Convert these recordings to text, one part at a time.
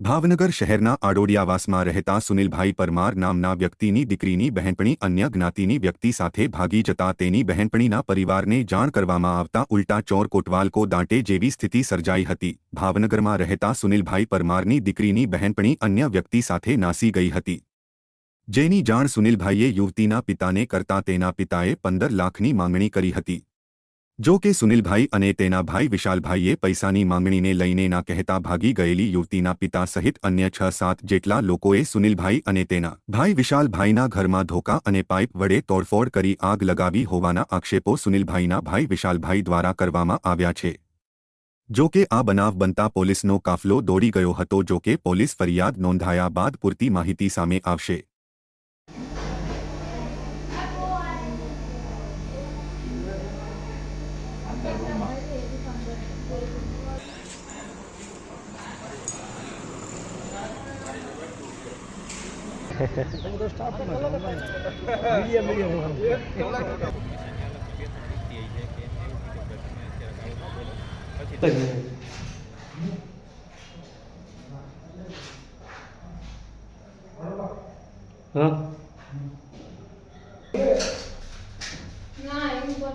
ભાવનગર શહેરના આડોડિયાવાસમાં રહેતા સુનિલભાઈ પરમાર નામના વ્યક્તિની દીકરીની બહેનપણી અન્ય જ્ઞાતિની વ્યક્તિ સાથે ભાગી જતા તેની બહેનપણીના પરિવારને જાણ કરવામાં આવતા ઉલટા ચોર કોટવાલકો દાંટે જેવી સ્થિતિ સર્જાઈ હતી. ભાવનગરમાં રહેતા સુનિલભાઈ પરમારની દીકરીની બહેનપણી અન્ય વ્યક્તિ સાથે નાસી ગઈ હતી. જેની જાણ સુનિલભાઈએ યુવતીના પિતાને કરતા તેના પિતાએ પંદર લાખની માંગણી કરી હતી. જો કે સુનિલભાઈ અને તેના ભાઈ વિશાલભાઈએ પૈસાની માંગણીને લઈને ના કહેતા ભાગી ગયેલી યુવતીના પિતા સહિત અન્ય છ સાત જેટલા લોકોએ સુનિલભાઈ અને તેના ભાઈ વિશાલભાઈના ઘરમાં ધોકા અને પાઇપ વડે તોડફોડ કરી આગ લગાવી હોવાના આક્ષેપો સુનિલભાઈના ભાઈ વિશાલભાઈ દ્વારા કરવામાં આવ્યા છે. જો કે આ બનાવ બનતા પોલીસનો કાફલો દોડી ગયો હતો જો કે પોલીસ ફરિયાદ નોંધાયા બાદ પૂરતી માહિતી સામે આવશે. હા ના એમ પર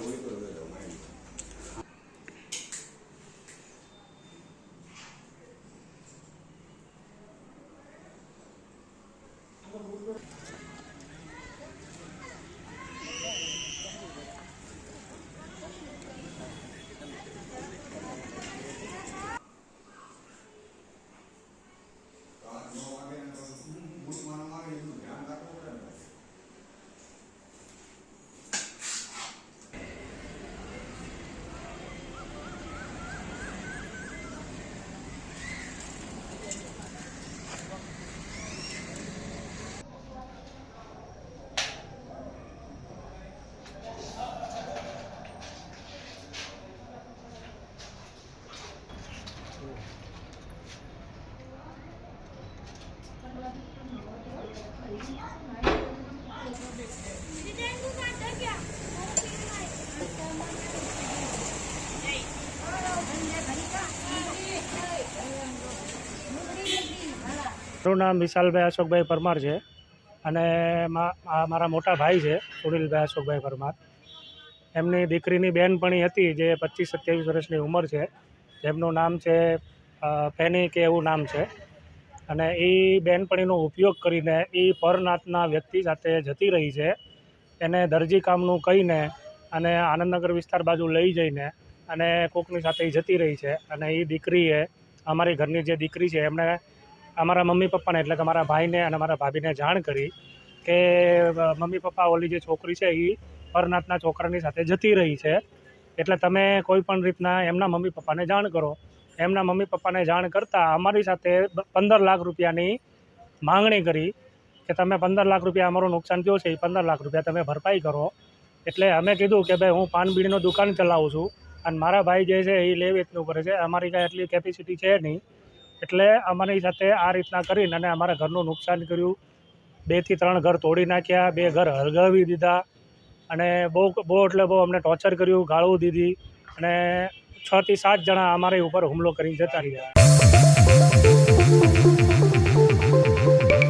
મારું નામ વિશાલભાઈ અશોકભાઈ પરમાર છે અને મારા મોટા ભાઈ છે, સુનિલભાઈ અશોકભાઈ પરમાર. એમની દીકરીની બહેનપણી હતી જે પચીસ સત્યાવીસ વર્ષની ઉંમર છે. જેમનું નામ છે ફેની કે એવું નામ છે. અને એ બહેનપણીનો ઉપયોગ કરીને એ પરનાથના વ્યક્તિ સાથે જતી રહી છે. એને દરજી કામનું કહીને અને આનંદનગર વિસ્તાર બાજુ લઈ જઈને અને કોકની સાથે જતી રહી છે. અને એ દીકરીએ, અમારી ઘરની જે દીકરી છે, એમણે અમારા મમ્મી પપ્પાને, એટલે કે મારા ભાઈને અને મારા ભાભીને જાણ કરી કે મમ્મી પપ્પા, ઓલી જે છોકરી છે એ પરનાથના છોકરાની સાથે જતી રહી છે. એટલે તમે કોઈ પણ રીતના એમના મમ્મી પપ્પાને જાણ કરો. એમના મમ્મી પપ્પાને જાણ કરતાં અમારી સાથે પંદર લાખ રૂપિયાની માંગણી કરી કે તમે પંદર લાખ રૂપિયા અમારું નુકસાન થયું છે એ પંદર લાખ રૂપિયા તમે ભરપાઈ કરો. એટલે અમે કીધું કે ભાઈ હું પાન બીડીનો દુકાન ચલાવું છું અને મારા ભાઈ જે છે એ લે વેચનું કરે છે. અમારી કાંઈ એટલી કેપેસિટી છે નહીં. એટલે અમારી સાથે આ રીતના કરીને અને અમારા ઘરનું નુકસાન કર્યું. બેથી ત્રણ ઘર તોડી નાખ્યા, બે ઘર હળગાવી દીધા અને બહુ બહુ એટલે બહુ અમને ટોર્ચર કર્યું, ગાળું દીધી અને છથી સાત જણા અમારી ઉપર હુમલો કરીને જતા રહ્યા.